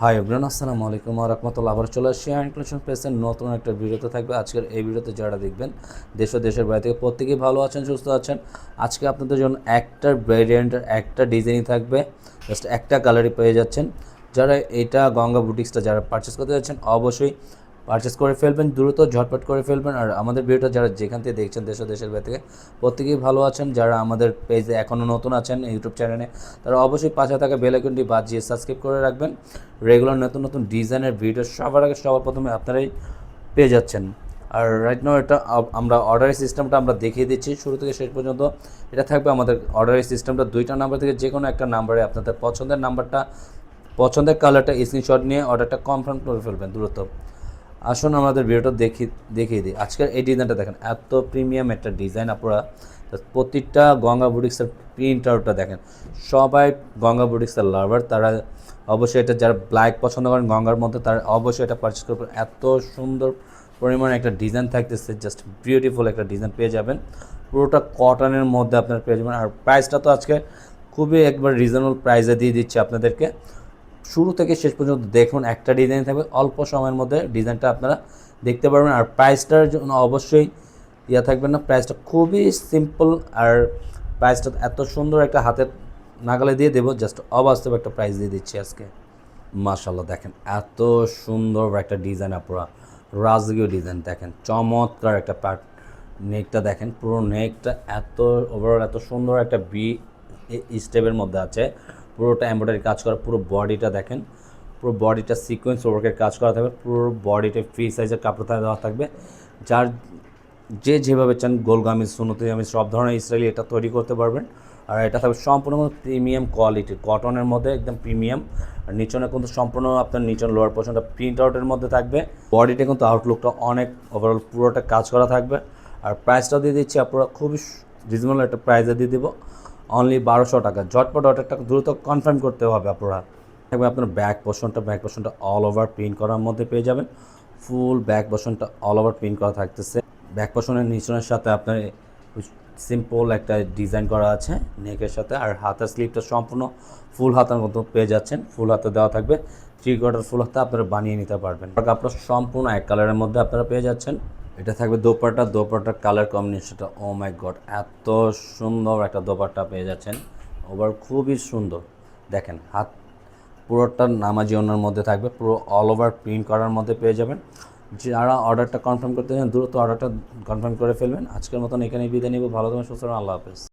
Hi everyone আসসালামু আলাইকুম রহমতুল্লাহ। আবার চলে আসছি ইনক্লুশন প্রেসের নতুন একটা ভিডিওতে থাকবে। আজকের এই ভিডিওতে যারা দেখবেন, দেশ ও দেশের বাইরে থেকে প্রত্যেকেই ভালো আছেন, সুস্থ আছেন। আজকে আপনাদের জন্য একটা ভ্যারিয়েন্টের একটা ডিজাইনই থাকবে। জাস্ট একটা কালারই পেয়ে যাচ্ছেন। যারা এটা গঙ্গা বুটিক্সটা যারা পারচেস করতে যাচ্ছেন, অবশ্যই পারচেস করে ফেলবেন, দ্রুত ঝটপট করে ফেলবেন। আর আমাদের ভিডিওটা যারা যেখান থেকে দেখছেন দেশ দেশের বাইরে থেকে, প্রত্যেকেই ভালো আছেন। যারা আমাদের পেজে এখনও নতুন আছেন ইউটিউব চ্যানেলে তারা অবশ্যই পাশে থাকা বেল আইকনটি বাজিয়ে সাবস্ক্রাইব করে রাখবেন। রেগুলার নতুন নতুন ডিজাইনের ভিডিও সবার আগে সবার প্রথমে আপনারাই পেয়ে যাচ্ছেন। আর রাইট নাও এটা আমরা অর্ডারের সিস্টেমটা আমরা দেখিয়ে দিচ্ছি। শুরু থেকে শেষ পর্যন্ত এটা থাকবে আমাদের অর্ডারের সিস্টেমটা দুইটা নাম্বার থেকে যে কোনো একটা নাম্বারে আপনাদের পছন্দের নাম্বারটা পছন্দের কালারটা স্ক্রিনশট নিয়ে অর্ডারটা কনফার্ম করে ফেলবেন দ্রুত। আসুন আমাদের ভিডিওটা দেখি, দেখিয়ে দিই। আজকের এই ডিজাইনটা দেখেন, এত প্রিমিয়াম একটা ডিজাইন আপনারা প্রতিটা গঙ্গা বুটিক্সের প্রিন্ট আউটটা দেখেন। সবাই গঙ্গা বুটিক্সের লাভার তারা অবশ্যই এটা যারা ব্ল্যাক পছন্দ করেন গঙ্গার মধ্যে, তারা অবশ্যই এটা পারচেস করবেন। এত সুন্দর পরিমাণে একটা ডিজাইন থাকতেছে জাস্ট বিউটিফুল একটা ডিজাইন পেয়ে যাবেন। পুরোটা কটনের মধ্যে আপনারা পেয়ে যাবেন। আর প্রাইসটা তো আজকে খুবই একবার রিজনেবল প্রাইসে দিয়ে দিচ্ছে আপনাদেরকে। শুরু থেকে শেষ পর্যন্ত দেখুন একটা ডিজাইন থাকবে। অল্প সময়ের মধ্যে ডিজাইনটা আপনারা দেখতে পারবেন। আর প্রাইসটার জন্য অবশ্যই ইয়া থাকবে না। প্রাইসটা খুবই সিম্পল আর প্রাইসটা এত সুন্দর একটা হাতের নাগালে দিয়ে দেবো। জাস্ট অবাস্তব একটা প্রাইস দিয়ে দিচ্ছি আজকে। মাশাল্লাহ দেখেন এত সুন্দর একটা ডিজাইন আপনারা রাজকীয় ডিজাইন দেখেন চমৎকার একটা পার্ট নেকটা দেখেন, পুরো নেকটা এত ওভারঅল এত সুন্দর একটা বি স্টেপের মধ্যে আছে। পুরোটা এমব্রয়ডারি কাজ করা, পুরো বডিটা দেখেন, পুরো বডিটা সিকোয়েন্স ওয়ার্কের কাজ করা থাকবে, পুরো বডিটা ফ্রি সাইজের কাপড় দেওয়া থাকবে। যার যে যেভাবে চান গোলগামি সুনতি আমি সব ধরনের স্টাইলে এটা তৈরি করতে পারবেন। আর এটা থাকবে সম্পূর্ণ প্রিমিয়াম কোয়ালিটি কটনের মধ্যে একদম প্রিমিয়াম আর নিচনে কিন্তু সম্পূর্ণ আপনার নিচন লোয়ার পোর্শনটা প্রিন্ট আউটের মধ্যে থাকবে। বডিটা কিন্তু আউটলুকটা অনেক ওভারঅল পুরোটা কাজ করা থাকবে। আর প্রাইসটাও দিয়ে দিচ্ছি, আপনারা খুবই রিজনেবল একটা প্রাইসে দিয়ে দিব। অনলি বারোশো টাকা। ঝটপট অর্ডারটা দ্রুত কনফার্ম করতে হবে আপনারা। থাকবে আপনার ব্যাক পোর্শনটা ব্যাক পোর্শনটা অল ওভার প্রিন্ট করার মধ্যে পেয়ে যাবেন। ফুল ব্যাক পোর্শনটা অল ওভার প্রিন্ট করা থাকতেছে। ব্যাক পোর্শনের নিচনের সাথে আপনার সিম্পল একটা ডিজাইন করা আছে নেকের সাথে। আর হাতের স্লিপটা সম্পূর্ণ ফুল হাতার মতো পেয়ে যাচ্ছেন। ফুল হাতে দেওয়া থাকবে। থ্রি কোয়ার্টার ফুল হাতে আপনারা বানিয়ে নিতে পারবেন। আপনার সম্পূর্ণ এক কালারের মধ্যে আপনারা পেয়ে যাচ্ছেন। এটা থাকবে দোপাটা দোপাটার কালার কম্বিনেশনটা ও মাই গড এত সুন্দর একটা দোপাটা পেয়ে যাচ্ছেন। ওভার খুবই সুন্দর। দেখেন, হাত পুরোটা নামাজি ওনার মধ্যে থাকবে, পুরো অল ওভার প্রিন্ট করার মধ্যে পেয়ে যাবেন। যারা অর্ডারটা কনফার্ম করতে চান, দ্রুত অর্ডারটা কনফার্ম করে ফেলবেন। আজকের মতন এখানেই বিদায় নিব। ভালো থাকবেন, সুস্থ আল্লাহ হাফেজ।